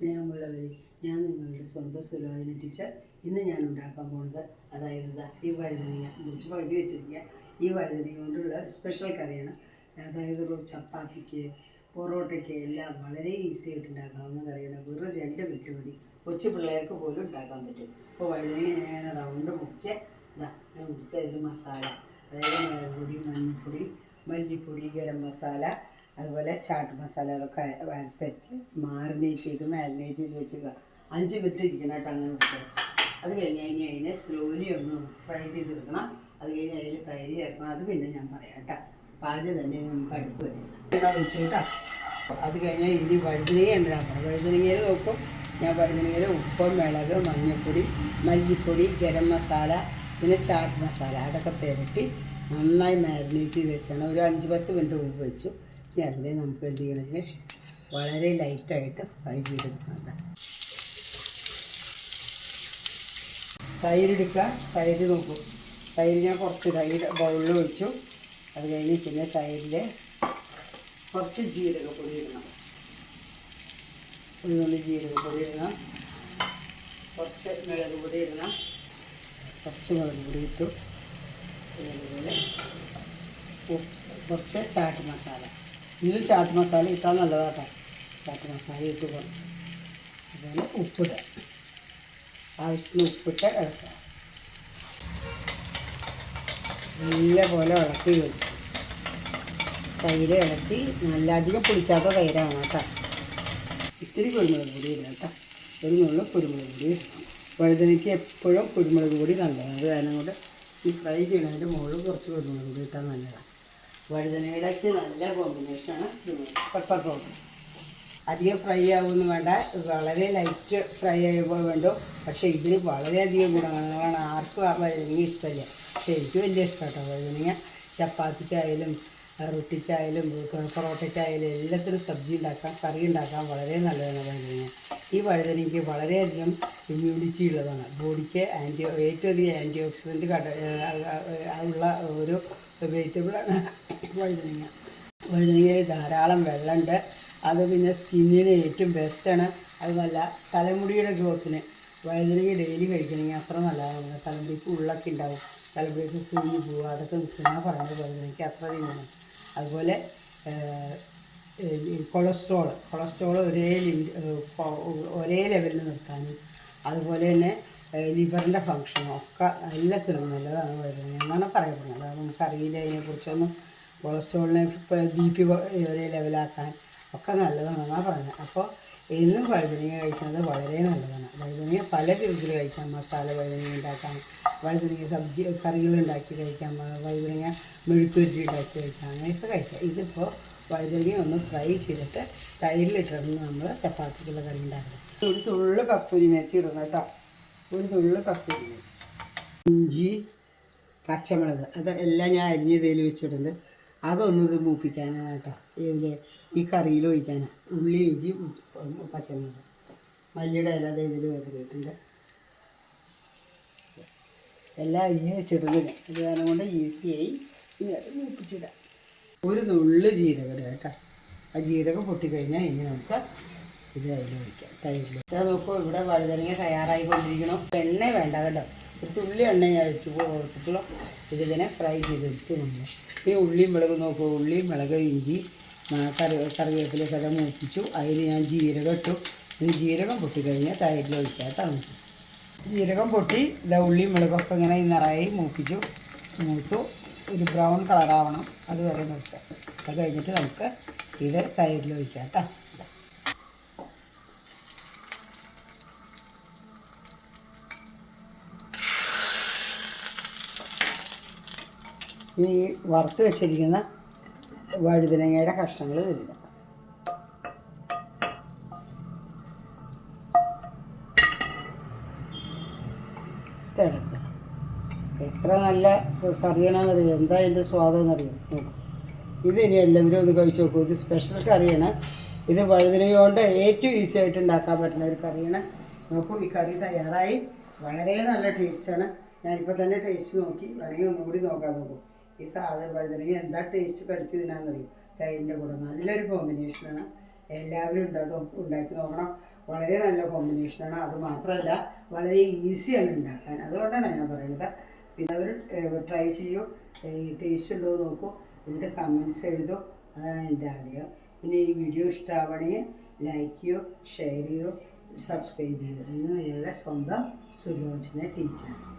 സ്നേഹമുള്ളവരെ ഞാൻ നിങ്ങളുടെ സ്വന്തം സുലോചന ടീച്ചർ ഇന്ന് ഞാൻ ഉണ്ടാക്കാൻ പോകുന്നത് അതായത് ഈ വഴുതനങ്ങ മുറിച്ച് പകുതി വെച്ചിരിക്കുക ഈ വഴുതനങ്ങ കൊണ്ടുള്ള സ്പെഷ്യൽ കറിയാണ്. അതായത് ഒരു ചപ്പാത്തിക്ക് പൊറോട്ടയ്ക്ക് എല്ലാം വളരെ ഈസി ആയിട്ട് ഉണ്ടാക്കാവുന്ന കറിയാണ്. വെറും രണ്ട് മിനിറ്റ് മതി. കൊച്ചു പിള്ളേർക്ക് പോലും ഉണ്ടാക്കാൻ പറ്റും. അപ്പോൾ വഴുതനങ്ങ ഞാൻ റൗണ്ട് മുറിച്ച് ഇതാ ഞാൻ മുറിച്ച് അതിൽ മസാല അതായത് മുളക് പൊടി മഞ്ഞൾപ്പൊടി മല്ലിപ്പൊടി ഗരം മസാല അതുപോലെ ചാട്ട് മസാല ഒക്കെ അരപ്പരിച്ച് മാറിനേറ്റ് ചെയ്ത് മാരിനേറ്റ് ചെയ്ത് വെച്ചു അഞ്ച് മിനിറ്റ് ഇരിക്കണം കേട്ടോ അങ്ങനെ വെക്കുക അത് കഴിഞ്ഞ് കഴിഞ്ഞ് അതിനെ സ്ലോലി ഒന്ന് ഫ്രൈ ചെയ്തെടുക്കണം അത് കഴിഞ്ഞ് അതിൽ തൈര് ചേർക്കണം. അത് പിന്നെ ഞാൻ പറയാം കേട്ടോ. അപ്പം തന്നെ നമുക്ക് അടുപ്പ് വെച്ചിട്ട് വെച്ചു കേട്ടോ. അത് കഴിഞ്ഞാൽ ഇനി വഴുതനങ്ങ ഉണ്ടാക്കണം വഴുതനങ്ങയിൽ നോക്കും ഞാൻ വഴുതനങ്ങയിൽ ഉപ്പ് മുളക് മഞ്ഞൾപ്പൊടി മല്ലിപ്പൊടി ഗരം മസാല പിന്നെ ചാട്ട് മസാല അതൊക്കെ പുരട്ടി നന്നായി മാരിനേറ്റ് ചെയ്ത് വെച്ചാണ്. ഒരു അഞ്ച് പത്ത് മിനിറ്റ് മുമ്പ് വെച്ചു. ഇനി അതിനെ നമുക്ക് എന്ത് ചെയ്യണം? വെച്ചാൽ വളരെ ലൈറ്റായിട്ട് ഫ്രൈ ചെയ്തെടുക്കുന്നത് തൈര് എടുക്കുക. തൈര് നോക്കും. തൈര് ഞാൻ കുറച്ച് തൈര് ബൗളിൽ ഒഴിച്ചു. അത് കഴിഞ്ഞ് പിന്നെ തൈരിൽ കുറച്ച് ജീരകപ്പൊടി ഇടണം. ഒരു നുള്ളി ജീരകപ്പൊടി ഇടണം. കുറച്ച് മുളക് പൊടി ഇടണം. കുറച്ച് മുളക് പൊടി ഇട്ടു. പിന്നെ അതുപോലെ കുറച്ച് ചാട്ട് മസാല. ഇതിൽ ചാട്ട് മസാല ഇട്ടാൽ നല്ലതാട്ടോ. ചാട്ട് മസാല ഇട്ട് പോകണം അതുപോലെ ഉപ്പിടുക ആവശ്യത്തിന് ഉപ്പിട്ട് ഇളക്കുക. നല്ലപോലെ ഇളക്കി വരും തൈര് ഇളക്കി നല്ല അധികം പുളിക്കാത്ത തൈരാണ് കേട്ടോ. ഇത്തിരി കുരുമുളക് പൊടി ഇല്ല കേട്ടോ. ഒരു നുള്ളിൽ കുരുമുളക് പൊടി ഇടണം. വഴുതനയ്ക്ക് എപ്പോഴും കുരുമുളക് പൊടി നല്ലതാണ്. അത് കാരണം കൊണ്ട് ഈ ഫ്രൈ ചെയ്യണതിന്റെ മുകളിൽ കുറച്ച് കുരുമുളക് പൊടി ഇട്ടാൽ നല്ലതാണ്. വഴുതനയുടെക്ക് നല്ല കോമ്പിനേഷനാണ് പെപ്പർ പൗഡർ അധികം ഫ്രൈ ആവുമെന്ന് വേണ്ട. വളരെ ലൈറ്റ് ഫ്രൈ ആയപ്പോൾ വേണ്ടു. പക്ഷേ ഇതിന് വളരെയധികം ഗുണങ്ങളാണ് ആർക്കും ആ വഴുതനങ്ങ ഇഷ്ടമല്ല പക്ഷേ എനിക്ക് വലിയ ഇഷ്ടമാട്ടോ വഴുതനങ്ങ. ചപ്പാത്തിക്കായാലും റൊട്ടിക്കായാലും പൊറോട്ടയ്ക്കായാലും എല്ലാത്തിനും സബ്ജി ഉണ്ടാക്കാം കറി ഉണ്ടാക്കാൻ വളരെ നല്ലതാണ് വഴുതനങ്ങ. ഈ വഴുതനയ്ക്ക് വളരെയധികം ഇമ്മ്യൂണിറ്റി ഉള്ളതാണ്. ബോഡിക്ക് ആന്റി ഏറ്റവും അധികം ആന്റി ഓക്സിഡന്റ് ഉള്ള ഒരു വെജിറ്റബിളാണ് വഴുതനങ്ങ. വഴുതനങ്ങയിൽ ധാരാളം വെള്ളമുണ്ട്. അത് പിന്നെ സ്കിന്നിന് ഏറ്റവും ബെസ്റ്റാണ് അതുമല്ല തലമുടിയുടെ ഗ്രോത്തിന് വഴുതനങ്ങ ഡെയിലി കഴിക്കണമെങ്കിൽ അത്ര നല്ലതാണ്. തലമുടിക്ക് ഉള്ളൊക്കെ ഉണ്ടാവും. തലമുടിക്ക് കുഞ്ഞു പോവുക അതൊക്കെ നിൽക്കുന്ന പറയുന്നത് വഴുതനങ്ങയ്ക്ക് അത്ര വേണം അതുപോലെ കൊളസ്ട്രോൾ കൊളസ്ട്രോൾ ഒരേ ഒരേ ലെവലിൽ നിർത്താനും അതുപോലെ തന്നെ ലിവറിന്റെ ഫങ്ഷനോ ഒക്കെ എല്ലാത്തിനും നല്ലതാണ് വരുന്നത്. എന്നാണ് പറയപ്പെടുന്നത് അത് നമുക്കറിയില്ല അതിനെക്കുറിച്ചൊന്നും കൊളസ്ട്രോളിനെ ബി പി ഒരേ ലെവലാക്കാൻ ഒക്കെ നല്ലതാണെന്നാണ് പറയുന്നത്. അപ്പോൾ എന്നും വഴുതനങ്ങ കഴിക്കുന്നത് വളരെ നല്ലതാണ്. വഴുതനങ്ങ പല രീതിയിൽ കഴിക്കാം. മസാല വഴുതനങ്ങ ഉണ്ടാക്കാം. വഴുതനങ്ങ സബ്ജി കറികൾ ഉണ്ടാക്കി കഴിക്കാം. വഴുതനങ്ങ മെഴുക്കുരുട്ടി ഉണ്ടാക്കി കഴിക്കാം. അങ്ങനെയൊക്കെ കഴിക്കാം. ഇതിപ്പോൾ വഴുതനങ്ങ ഒന്ന് ഫ്രൈ ചെയ്തിട്ട് തൈരിലിട്ടിരുന്ന് നമ്മൾ ചപ്പാത്തിക്കുള്ള കറി ഉണ്ടാക്കണം. ഒരു തുള്ളു കസ്തൂരി മേത്തി ഇടണം കേട്ടോ. ഒരു തുള്ളു കസ്തൂരി ഇഞ്ചി പച്ചമുളക് അത് എല്ലാം ഞാൻ അരിഞ്ഞ് ഇതിൽ വെച്ചിട്ടുണ്ട്. അതൊന്നും ഇത് മൂപ്പിക്കാനാണ് കേട്ടോ. ഇതിൽ ഈ കറിയിൽ ഒഴിക്കാനാണ് ഉള്ളി ഇഞ്ചി പച്ചമുളക്. മല്ലിയുടെ ഇല അത് ഇതിൽ വെച്ചിട്ടുണ്ട്. എല്ലാം അരിഞ്ഞ് വെച്ചിട്ടുണ്ട്. അത് കാരണം കൊണ്ട് ഈസിയായി. ഇനി അത് മൂപ്പിച്ചിടാം. ഒരു നുള്ളു ജീരകം കേട്ടോ. ആ ജീരകം പൊട്ടിക്കഴിഞ്ഞാൽ ഇനി നമുക്ക് ഇത് അതിൽ ഒഴിക്കാം. തൈരിൽ നോക്കൂ ഇവിടെ വഴുതനങ്ങ തയ്യാറായി കൊണ്ടിരിക്കണം എണ്ണ വേണ്ട കേട്ടോ. ഒരു തുള്ളി എണ്ണ ഞാൻ വെച്ചു കൊടുത്തിട്ടുള്ളൂ ഇതിങ്ങനെ ഫ്രൈ ചെയ്തെടുത്ത് നമ്മൾ ഈ ഉള്ളിയും മുളക് നോക്കൂ. ഉള്ളിയും മുളക് ഇഞ്ചി കറി കറിവേപ്പിലൊക്കെ മൂപ്പിച്ചു. അതിൽ ഞാൻ ജീരകം ഇട്ടു. ഇനി ജീരകം പൊട്ടിക്കഴിഞ്ഞാൽ തൈരിൽ ഒഴിക്കാം കേട്ടോ ജീരകം പൊട്ടി ഇതാ ഉള്ളിയും മുളകൊക്കെ ഇങ്ങനെ നിറയെ മൂപ്പിച്ചു. മൂത്തു. ഒരു ബ്രൗൺ കളറാവണം. അതുവരെ നിർത്താം അത് കഴിഞ്ഞിട്ട് നമുക്ക് ഇത് തൈരിൽ ഒഴിക്കാം കേട്ടോ. ഈ വറുത്ത് വെച്ചിരിക്കുന്ന വഴുതനങ്ങയുടെ കഷ്ണങ്ങൾ തരിക എത്ര നല്ല കറിയാണെന്നറിയോ? എന്താ അതിന്റെ സ്വാദമെന്നറിയോ ഇത് ഇനി എല്ലാവരും ഒന്ന് കഴിച്ചു നോക്കൂ. ഇത് സ്പെഷ്യൽ കറിയാണ്. ഇത് വഴുതനങ്ങ ഏറ്റവും ഈസി ആയിട്ട് ഉണ്ടാക്കാൻ പറ്റുന്ന ഒരു കറിയാണ്. നോക്കൂ ഈ കറി തയ്യാറായി. വളരെ നല്ല ടേസ്റ്റാണ് ഞാനിപ്പോൾ തന്നെ ടേസ്റ്റ് നോക്കി. വേണമെങ്കിൽ ഒന്നുകൂടി നോക്കാൻ നോക്കൂ. ഈ സാധനം വഴുതനങ്ങ എന്താ ടേസ്റ്റ് കടിച്ച് തിന്നാന്നറിയും തൈരിന്റെ കൂടെ നല്ലൊരു കോമ്പിനേഷനാണ് എല്ലാവരും ഉണ്ടാകും ഉണ്ടാക്കി നോക്കണം. വളരെ നല്ല കോമ്പിനേഷനാണ് അത് മാത്രമല്ല വളരെ ഈസിയാണ് ഉണ്ടാക്കാൻ. അതുകൊണ്ടാണ് ഞാൻ പറയുന്നത്. പിന്നെ അവർ ട്രൈ ചെയ്യൂ. ടേസ്റ്റ് ഉണ്ടോ നോക്കൂ. എന്നിട്ട് കമൻസ് എഴുതൂ. അതാണ് എന്റെ ആഗ്രഹം. പിന്നെ ഈ വീഡിയോ ഇഷ്ടമാവണമെങ്കിൽ ലൈക്ക് ചെയ്യൂ ഷെയർ ചെയ്യൂ സബ്സ്ക്രൈബ് ചെയ്യൂ. എന്ന് നിങ്ങളുടെ സ്വന്തം സുലോചന ടീച്ചർ